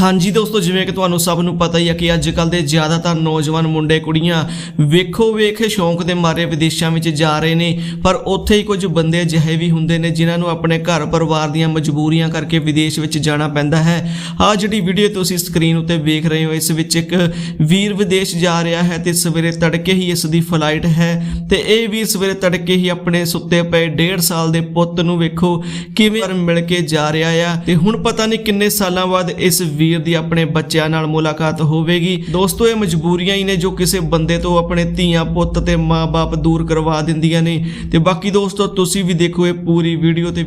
ਹਾਂਜੀ ਦੋਸਤੋ, ਜਿਵੇਂ ਕਿ ਤੁਹਾਨੂੰ ਸਭ ਨੂੰ ਪਤਾ ਹੀ ਹੈ ਕਿ ਅੱਜ ਕੱਲ ਦੇ ਜ਼ਿਆਦਾਤਰ ਨੌਜਵਾਨ ਮੁੰਡੇ, ਕੁੜੀਆਂ ਵੇਖੋ, ਵੇਖ ਸ਼ੌਂਕ ਦੇ ਮਾਰੇ ਵਿਦੇਸ਼ਾਂ ਵਿੱਚ ਜਾ ਰਹੇ ਨੇ। ਪਰ ਉੱਥੇ ਹੀ ਕੁਝ ਬੰਦੇ ਅਜਿਹੇ ਵੀ ਹੁੰਦੇ ਨੇ ਜਿਨ੍ਹਾਂ ਨੂੰ ਆਪਣੇ ਘਰ ਪਰਿਵਾਰ ਦੀਆਂ ਮਜਬੂਰੀਆਂ ਕਰਕੇ ਵਿਦੇਸ਼ ਵਿੱਚ ਜਾਣਾ ਪੈਂਦਾ ਹੈ। ਆ ਜਿਹੜੀ ਵੀਡੀਓ ਤੁਸੀਂ ਸਕਰੀਨ ਉੱਤੇ ਵੇਖ ਰਹੇ ਹੋ, ਇਸ ਵਿੱਚ ਇੱਕ ਵੀਰ ਵਿਦੇਸ਼ ਜਾ ਰਿਹਾ ਹੈ ਤੇ ਸਵੇਰੇ ਤੜਕੇ ਹੀ ਇਸ ਦੀ ਫਲਾਈਟ ਹੈ ਤੇ ਇਹ ਵੀਰ ਸਵੇਰੇ ਤੜਕੇ ਹੀ ਆਪਣੇ ਸੁੱਤੇ ਪਏ 1.5 ਸਾਲ ਦੇ ਪੁੱਤ ਨੂੰ ਵੇਖੋ ਕਿਵੇਂ ਮਿਲ ਕੇ ਜਾ ਰਿਹਾ ਆ। ਤੇ ਹੁਣ ਪਤਾ ਨਹੀਂ ਕਿੰਨੇ ਸਾਲਾਂ ਬਾਅਦ ਇਸ ਵੀਰ ਦੀ ਆਪਣੇ ਬੱਚਿਆਂ ਨਾਲ ਮੁਲਾਕਾਤ ਹੋਵੇਗੀ। ਦੋਸਤੋ, ਇਹ ਮਜਬੂਰੀਆਂ ਹੀ ਨੇ ਜੋ ਕਿਸੇ ਬੰਦੇ ਤੋਂ ਆਪਣੇ ਧੀਆਂ, ਪੁੱਤ ਤੇ ਮਾਪੇ ਦੂਰ ਕਰਵਾ ਦਿੰਦੀਆਂ ਨੇ। ਤੇ ਬਾਕੀ ਦੋਸਤੋ, ਤੁਸੀਂ ਵੀ ਦੇਖੋ ਇਹ ਪੂਰੀ ਵੀਡੀਓ ਤੇ